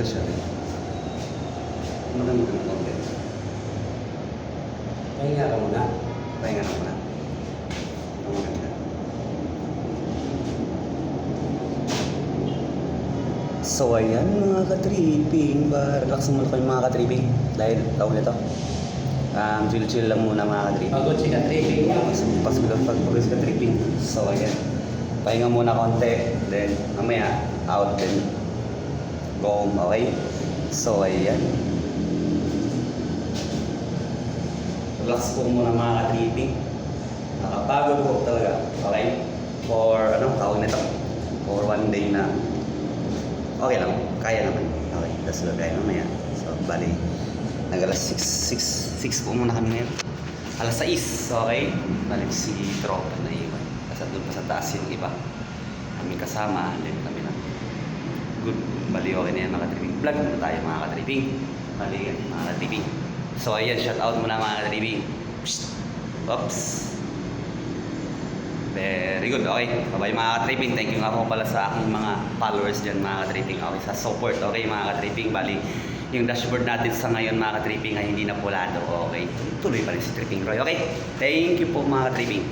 Pero siya. Maganda ng konti. Pahinga ka muna. Pahinga na muna. Maganda. So ayan mga ka-tripping, ba, relax muna kayo mga ka-tripping dahil taon nito. Um, chill-chill lang muna mga ka-tripping. Pagod si Katriping niya. Pas pas bilang pag pag ka tripping. So ayan. Pahinga muna konti, then mamaya out then home, okay? So ayan. Relax po muna mga ka-tripping. Nakapagod po talaga, okay? For ano, tawag nito? For one day na okay lang, kaya naman. Okay, that's good kaya mamaya. So, bali, nag alas 6, 6, 6 po muna kami ngayon. Alas 6, okay? Balik si tropa na iwan. Kasi doon pa sa taas yung iba. Kami kasama, then kami. Good, bali okay na yan mga tripping. Vlog na tayo mga ka-tripping. Bali mga ka-tripping. So ayan, shout out muna mga ka-tripping. Psst. Oops. Very good, okay. Bye-bye mga ka-tripping. Thank you nga po pala sa aking mga followers dyan mga ka-tripping. Okay, sa support, okay mga ka-tripping. Bali, yung dashboard natin sa ngayon mga ka-tripping ay hindi na pulado. Okay, tuloy pa rin si Tripping Roy. Okay, thank you po mga ka-tripping.